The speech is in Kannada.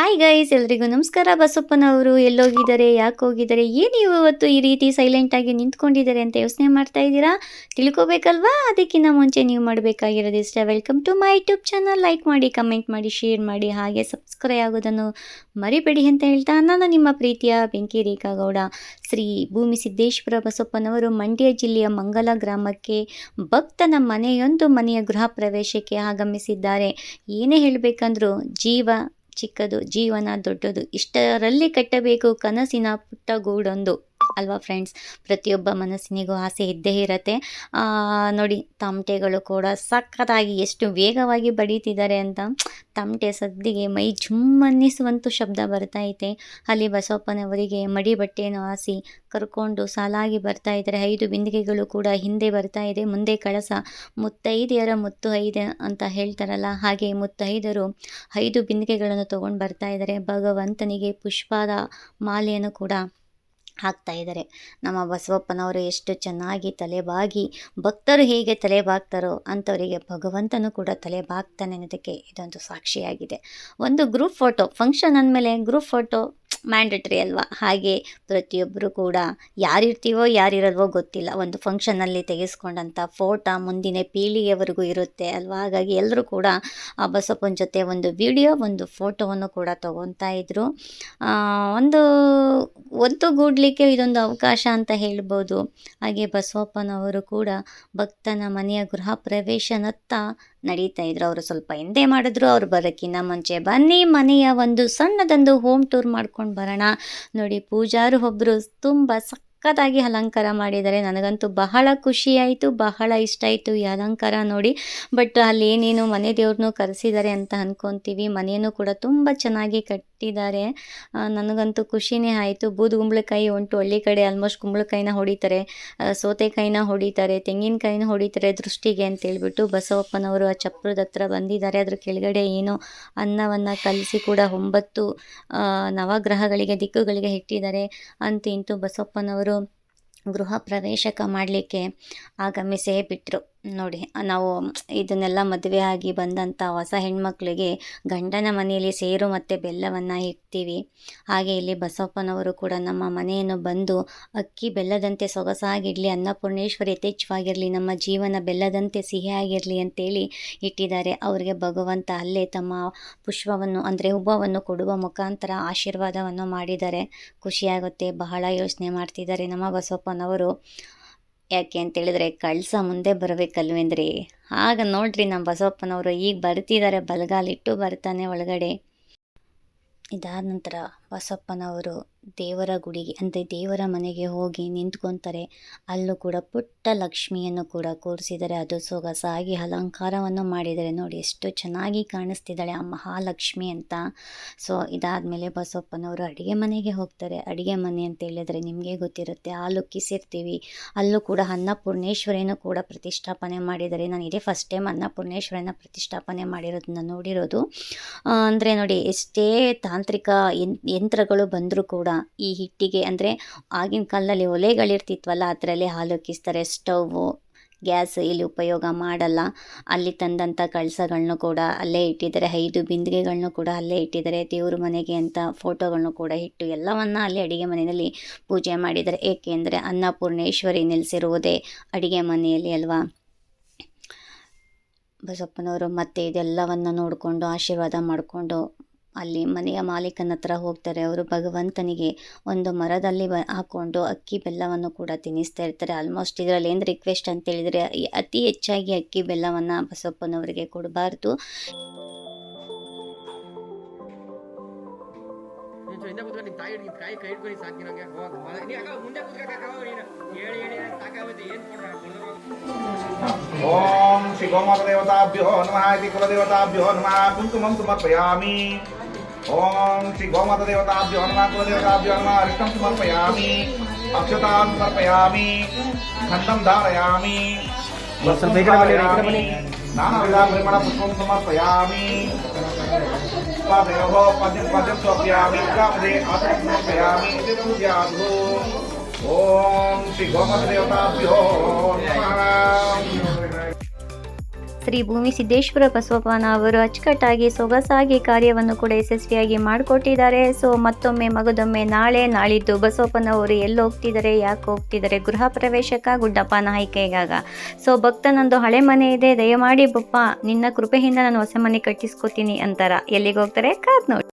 ಹಾಯ್ ಗೈಸ್ ಎಲ್ರಿಗೂ ನಮಸ್ಕಾರ. ಬಸಪ್ಪನವರು ಎಲ್ಲೋಗಿದ್ದಾರೆ ಯಾಕೆ ಹೋಗಿದ್ದಾರೆ ಏನು ಇವತ್ತು ಈ ರೀತಿ ಸೈಲೆಂಟಾಗಿ ನಿಂತ್ಕೊಂಡಿದ್ದಾರೆ ಅಂತ ಯೋಚನೆ ಮಾಡ್ತಾ ಇದ್ದೀರಾ? ತಿಳ್ಕೊಬೇಕಲ್ವಾ? ಅದಕ್ಕಿಂತ ಮುಂಚೆ ನೀವು ಮಾಡಬೇಕಾಗಿರೋದು ಇಷ್ಟ welcome to my YouTube channel like ಮಾಡಿ ಕಮೆಂಟ್ ಮಾಡಿ ಶೇರ್ ಮಾಡಿ, ಹಾಗೆ ಸಬ್ಸ್ಕ್ರೈಬ್ ಆಗೋದನ್ನು ಮರಿಬೇಡಿ ಅಂತ ಹೇಳ್ತಾ ನಾನು ನಿಮ್ಮ ಪ್ರೀತಿಯ ಬೆಂಕಿ ರೇಖಾ ಗೌಡ ಶ್ರೀ ಭೂಮಿ ಸಿದ್ದೇಶ್ವರ ಬಸಪ್ಪನವರು ಮಂಡ್ಯ ಜಿಲ್ಲೆಯ ಮಂಗಲ ಗ್ರಾಮಕ್ಕೆ ಭಕ್ತನ ಮನೆಯೊಂದು ಮನೆಯ ಗೃಹ ಪ್ರವೇಶಕ್ಕೆ ಆಗಮಿಸಿದ್ದಾರೆ. ಏನೇ ಹೇಳಬೇಕಂದ್ರೂ ಜೀವ ಚಿಕ್ಕದು ಜೀವನ ದೊಡ್ಡದು ಇಷ್ಟರಲ್ಲಿ ಕಟ್ಟಬೇಕು ಕನಸಿನ ಪುಟ್ಟ ಗೂಡೊಂದು ಅಲ್ವಾ ಫ್ರೆಂಡ್ಸ್ ಪ್ರತಿಯೊಬ್ಬ ಮನಸ್ಸಿನಿಗೂ ಆಸೆ ಇದ್ದೇ ಇರತ್ತೆ. ನೋಡಿ, ತಮಟೆಗಳು ಕೂಡ ಸಖತ್ತಾಗಿ ಎಷ್ಟು ವೇಗವಾಗಿ ಬಡೀತಿದ್ದಾರೆ ಅಂತ. ತಮಟೆ ಸದ್ದಿಗೆ ಮೈ ಜುಮ್ಮನ್ನಿಸುವಂಥ ಶಬ್ದ ಬರ್ತಾ ಐತೆ. ಅಲ್ಲಿ ಬಸವಪ್ಪನವರಿಗೆ ಮಡಿ ಬಟ್ಟೆಯನ್ನು ಹಾಸಿ ಕರ್ಕೊಂಡು ಸಾಲಾಗಿ ಬರ್ತಾ ಇದ್ದಾರೆ ಐದು ಬಿಂದಿಗೆಗಳು ಕೂಡ ಹಿಂದೆ ಬರ್ತಾ ಇದೆ. ಮುಂದೆ ಕಳಸ ಮುತ್ತೈದೆಯರ ಮುತ್ತು ಐದೆ ಅಂತ ಹೇಳ್ತಾರಲ್ಲ, ಹಾಗೆ ಮುತ್ತೈದರು ಐದು ಬಿಂದಿಗೆಗಳನ್ನು ತಗೊಂಡು ಬರ್ತಾ ಇದ್ದಾರೆ ಭಗವಂತನಿಗೆ ಪುಷ್ಪದ ಮಾಲೆಯನ್ನು ಕೂಡ ಹಾಕ್ತಾ ಇದ್ದಾರೆ. ನಮ್ಮ ಬಸವಪ್ಪನವರು ಎಷ್ಟು ಚೆನ್ನಾಗಿ ತಲೆಬಾಗಿ, ಭಕ್ತರು ಹೇಗೆ ತಲೆ ಬಾಗ್ತಾರೋ ಅಂಥವರಿಗೆ ಭಗವಂತನು ಕೂಡ ತಲೆ ಬಾಗ್ತಾನೆ ಅನ್ನೋದಕ್ಕೆ ಇದೊಂದು ಸಾಕ್ಷಿಯಾಗಿದೆ. ಒಂದು ಗ್ರೂಪ್ ಫೋಟೋ ಫಂಕ್ಷನ್ ಅಂದಮೇಲೆ ಗ್ರೂಪ್ ಫೋಟೋ ಮ್ಯಾಂಡೇಟ್ರಿ ಅಲ್ವಾ? ಹಾಗೆ ಪ್ರತಿಯೊಬ್ಬರು ಕೂಡ ಯಾರಿರ್ತೀವೋ ಯಾರಿರಲ್ವೋ ಗೊತ್ತಿಲ್ಲ. ಒಂದು ಫಂಕ್ಷನಲ್ಲಿ ತೆಗೆಸ್ಕೊಂಡಂಥ ಫೋಟೋ ಮುಂದಿನ ಪೀಳಿಗೆವರೆಗೂ ಇರುತ್ತೆ ಅಲ್ವಾ? ಹಾಗಾಗಿ ಎಲ್ಲರೂ ಕೂಡ ಆ ಬಸಪ್ಪನ ಜೊತೆ ಒಂದು ವಿಡಿಯೋ ಒಂದು ಫೋಟೋವನ್ನು ಕೂಡ ತಗೊತಾ ಇದ್ರು. ಆ, ಒಂದು ಒತ್ತುಗೂಡಲಿಕ್ಕೆ ಇದೊಂದು ಅವಕಾಶ ಅಂತ ಹೇಳ್ಬೋದು. ಹಾಗೆ ಬಸವಪ್ಪನವರು ಕೂಡ ಭಕ್ತನ ಮನೆಯ ಗೃಹ ಪ್ರವೇಶನತ್ತ ನಡೀತಾ ಇದ್ರು, ಅವರು ಸ್ವಲ್ಪ ಹಿಂದೆ ಮಾಡಿದ್ರು, ಅವ್ರು ಬರೋಕ್ಕಿಂತ ಮುಂಚೆ ಬನ್ನಿ, ಮನೆಯ ಒಂದು ಸಣ್ಣದೊಂದು ಹೋಮ್ ಟೂರ್ ಮಾಡ್ಕೊಂಡು ಬರೋಣ. ನೋಡಿ, ಪೂಜಾರು ಒಬ್ಬರು ತುಂಬ ಸಖತ್ತಾಗಿ ಅಲಂಕಾರ ಮಾಡಿದ್ದಾರೆ. ನನಗಂತೂ ಬಹಳ ಖುಷಿ ಆಯಿತು, ಬಹಳ ಇಷ್ಟ ಆಯಿತು ಈ ಅಲಂಕಾರ ನೋಡಿ. ಬಟ್ ಅಲ್ಲಿ ಏನೇನು ಮನೆ ದೇವ್ರನ್ನೂ ಕರೆಸಿದ್ದಾರೆ ಅಂತ ಅಂದ್ಕೊತೀವಿ ಮನೆಯೂ ಕೂಡ ತುಂಬ ಚೆನ್ನಾಗಿ ಕಟ್ಟಿದ್ದಾರೆ. ನನಗಂತೂ ಖುಷಿನೇ ಆಯಿತು. ಬೂದು ಕುಂಬಳಕಾಯಿ ಉಂಟು, ಹಳ್ಳಿ ಕಡೆ ಆಲ್ಮೋಸ್ಟ್ ಕುಂಬಳಕಾಯಿನ ಹೊಡಿತಾರೆ. ಸೌತೆಕಾಯಿನ ಹೊಡಿತಾರೆ, ತೆಂಗಿನಕಾಯಿನ ಹೊಡಿತಾರೆ ದೃಷ್ಟಿಗೆ ಅಂತ ಹೇಳ್ಬಿಟ್ಟು ಬಸವಪ್ಪನವರು ಆ ಚಪ್ರದ ಹತ್ರ ಬಂದಿದ್ದಾರೆ. ಅದ್ರ ಕೆಳಗಡೆ ಏನೋ ಅನ್ನವನ್ನು ಕಲಿಸಿ ಕೂಡ ಒಂಬತ್ತು ನವಗ್ರಹಗಳಿಗೆ, ದಿಕ್ಕುಗಳಿಗೆ ಇಟ್ಟಿದ್ದಾರೆ. ಅಂತ ಇಂತೂ ಬಸವಪ್ಪನವರು ಗೃಹ ಪ್ರವೇಶಕ ಮಾಡಲಿಕ್ಕೆ ಆಗಮಿಸೇ ಬಿಟ್ಟರು ನೋಡಿ, ನಾವು ಇದನ್ನೆಲ್ಲ ಮದುವೆ ಆಗಿ ಬಂದಂಥ ಹೊಸ ಹೆಣ್ಮಕ್ಳಿಗೆ ಗಂಡನ ಮನೆಯಲ್ಲಿ ಸೇರು ಮತ್ತು ಬೆಲ್ಲವನ್ನು ಇಡ್ತೀವಿ. ಹಾಗೆ ಇಲ್ಲಿ ಬಸವಪ್ಪನವರು ಕೂಡ ನಮ್ಮ ಮನೆಯನ್ನು ಬಂದು ಅಕ್ಕಿ ಬೆಲ್ಲದಂತೆ ಸೊಗಸಾಗಿರಲಿ, ಅನ್ನಪೂರ್ಣೇಶ್ವರಿ ಯಥೇಚ್ಛವಾಗಿರಲಿ, ನಮ್ಮ ಜೀವನ ಬೆಲ್ಲದಂತೆ ಸಿಹಿಯಾಗಿರಲಿ ಅಂತೇಳಿ ಇಟ್ಟಿದ್ದಾರೆ. ಅವರಿಗೆ ಭಗವಂತ ಅಲ್ಲೇ ತಮ್ಮ ಪುಷ್ಪವನ್ನು ಅಂದರೆ ಹೂವನ್ನು ಕೊಡುವ ಮುಖಾಂತರ ಆಶೀರ್ವಾದವನ್ನು ಮಾಡಿದ್ದಾರೆ. ಖುಷಿಯಾಗುತ್ತೆ, ಬಹಳ ಯೋಚನೆ ಮಾಡ್ತಿದ್ದಾರೆ ನಮ್ಮ ಬಸವಪ್ಪನವರು ಯಾಕೆ ಅಂತೇಳಿದ್ರೆ ಕಳಸ ಮುಂದೆ ಬರಬೇಕಲ್ವೇಂದ್ರಿ? ಆಗ ನೋಡ್ರಿ ನಮ್ಮ ಬಸವಪ್ಪನವರು ಈಗ ಬರ್ತಿದ್ದಾರೆ ಬಲಗಾಲಿಟ್ಟು ಬರ್ತಾನೆ ಒಳಗಡೆ. ಇದಾದ ನಂತರ ಬಸವಪ್ಪನವರು ದೇವರ ಗುಡಿಗೆ, ಅಂದರೆ ದೇವರ ಮನೆಗೆ ಹೋಗಿ ನಿಂತ್ಕೊತಾರೆ. ಅಲ್ಲೂ ಕೂಡ ಪುಟ್ಟ ಲಕ್ಷ್ಮಿಯನ್ನು ಕೂಡ ಕೂರಿಸಿದ್ದಾರೆ. ಅದು ಸೊಗಸಾಗಿ ಅಲಂಕಾರವನ್ನು ಮಾಡಿದರೆ ನೋಡಿ, ಎಷ್ಟು ಚೆನ್ನಾಗಿ ಕಾಣಿಸ್ತಿದ್ದಾಳೆ ಆ ಮಹಾಲಕ್ಷ್ಮಿ ಅಂತ. ಸೊ ಇದಾದಮೇಲೆ ಬಸಪ್ಪನವರು ಅಡುಗೆ ಮನೆಗೆ ಹೋಗ್ತಾರೆ. ಅಡುಗೆ ಮನೆ ಅಂತ ಹೇಳಿದರೆ ನಿಮಗೆ ಗೊತ್ತಿರುತ್ತೆ, ಹಾಲು ಕಿಸಿರ್ತೀವಿ. ಅಲ್ಲೂ ಕೂಡ ಅನ್ನಪೂರ್ಣೇಶ್ವರಿನೂ ಕೂಡ ಪ್ರತಿಷ್ಠಾಪನೆ ಮಾಡಿದರೆ ನಾನು ಇದೇ ಫಸ್ಟ್ ಟೈಮ್ ಅನ್ನಪೂರ್ಣೇಶ್ವರಿನ ಪ್ರತಿಷ್ಠಾಪನೆ ಮಾಡಿರೋದನ್ನ ನೋಡಿರೋದು. ಅಂದರೆ ನೋಡಿ, ಎಷ್ಟೇ ತಾಂತ್ರಿಕ ಯನ್ ಯಂತ್ರಗಳು ಬಂದರೂ ಕೂಡ ಈ ಹಿಟ್ಟಿಗೆ ಅಂದರೆ ಆಗಿನ ಕಾಲದಲ್ಲಿ ಒಲೆಗಳಿರ್ತಿತ್ವಲ್ಲ, ಅದರಲ್ಲಿ ಹಾಲು ಕಿಸ್ತಾರೆ ಸ್ಟವ್ವು ಗ್ಯಾಸ್ ಇಲ್ಲಿ ಉಪಯೋಗ ಮಾಡಲ್ಲ. ಅಲ್ಲಿ ತಂದಂಥ ಕಳಸಗಳನ್ನು ಕೂಡ ಅಲ್ಲೇ ಇಟ್ಟಿದ್ದಾರೆ. ಐದು ಬಿಂದಿಗೆಗಳನ್ನು ಕೂಡ ಅಲ್ಲೇ ಇಟ್ಟಿದ್ದಾರೆ. ದೇವ್ರ ಮನೆಗೆ ಅಂತ ಫೋಟೋಗಳನ್ನು ಕೂಡ ಇಟ್ಟು ಎಲ್ಲವನ್ನ ಅಲ್ಲಿ ಅಡುಗೆ ಮನೆಯಲ್ಲಿ ಪೂಜೆ ಮಾಡಿದ್ದಾರೆ. ಏಕೆಂದರೆ ಅನ್ನಪೂರ್ಣೇಶ್ವರಿ ನೆಲೆಸಿರುವುದೇ ಅಡುಗೆ ಮನೆಯಲ್ಲಿ ಅಲ್ವಾ? ಬಸಪ್ಪನವರು ಮತ್ತೆ ಇದೆಲ್ಲವನ್ನು ನೋಡಿಕೊಂಡು ಆಶೀರ್ವಾದ ಮಾಡಿಕೊಂಡು ಅಲ್ಲಿ ಮನೆಯ ಮಾಲೀಕನ ಹತ್ರ ಹೋಗ್ತಾರೆ. ಅವರು ಭಗವಂತನಿಗೆ ಒಂದು ಮರದಲ್ಲಿ ಬ ಹಾಕ್ಕೊಂಡು ಅಕ್ಕಿ ಬೆಲ್ಲವನ್ನು ಕೂಡ ತಿನ್ನಿಸ್ತಾ ಇರ್ತಾರೆ. ಆಲ್ಮೋಸ್ಟ್ ಇದರಲ್ಲಿ ಏನು ರಿಕ್ವೆಸ್ಟ್ ಅಂತ ಹೇಳಿದರೆ ಅತಿ ಹೆಚ್ಚಾಗಿ ಅಕ್ಕಿ ಬೆಲ್ಲವನ್ನು ಬಸಪ್ಪನವರಿಗೆ ಕೊಡಬಾರ್ದು. ಓಂ ಶ್ರೀ ಗೋಮಾತ ದೇವತಾಭ್ಯೋ ನಮಃ ಇತಿ ಕುಲದೇವತಾಭ್ಯೋ ನಮಃ. ಕುಂಕುಮಂ ಸಮರ್ಪಯಾಮಿ ಓಂ ಶ್ರೀ ಗೋಮಾತ ದೇವತಾಭ್ಯೋ ನಮಃ ಕುಲದೇವತಾಭ್ಯೋ ನಮಃ ಅರಿಷ್ಟಂ ಸಮರ್ಪಯಾಮಿ ಅಕ್ಷತಾಂ ಸಮರ್ಪಯಾಮಿ ಖಂಡಂ ಧಾರಯಾಮಿ ಸ್ವಲ್ಪ ಈ ಕಡೆ ಬನ್ನಿ, ಈ ಕಡೆ ಬನ್ನಿ. ನಾನಾವಿಧ ಪರಿಮಳ ಪುಷ್ಪಂ ಸಮರ್ಪಯಾಮಿ ಪಾದಯೋಃ ಪದ್ಯಂ ಪದ್ಯಂ ಸಮರ್ಪಯಾಮಿ ಕಾಮದೆ ಶ್ರೀ ಭೂಮಿ ಸಿದ್ದೇಶ್ವರ ಬಸವಪ್ಪನ ಅವರು ಅಚ್ಚುಕಟ್ಟಾಗಿ ಸೊಗಸಾಗಿ ಕಾರ್ಯವನ್ನು ಕೂಡ ಯಶಸ್ವಿಯಾಗಿ ಮಾಡಿಕೊಟ್ಟಿದ್ದಾರೆ. ಸೊ, ಮತ್ತೊಮ್ಮೆ ಮಗದೊಮ್ಮೆ ನಾಳೆ ನಾಳಿದ್ದು ಬಸವಪ್ಪನವರು ಎಲ್ಲಿ ಹೋಗ್ತಿದ್ದಾರೆ ಯಾಕೆ ಹೋಗ್ತಿದ್ದಾರೆ? ಗೃಹ ಪ್ರವೇಶಕ್ಕ ಗುಡ್ಡಪ್ಪ ಆಯ್ಕೆಗಾಗ ಸೊ, ಭಕ್ತನಂದು ಹಳೆ ಮನೆ ಇದೆ, ದಯಮಾಡಿ ಬಪ್ಪ, ನಿನ್ನ ಕೃಪೆಯಿಂದ ನಾನು ಹೊಸ ಮನೆ ಕಟ್ಟಿಸ್ಕೊತೀನಿ ಅಂತಾರ. ಎಲ್ಲಿಗೆ ಹೋಗ್ತಾರೆ ಕಾದ್ ನೋಡಿ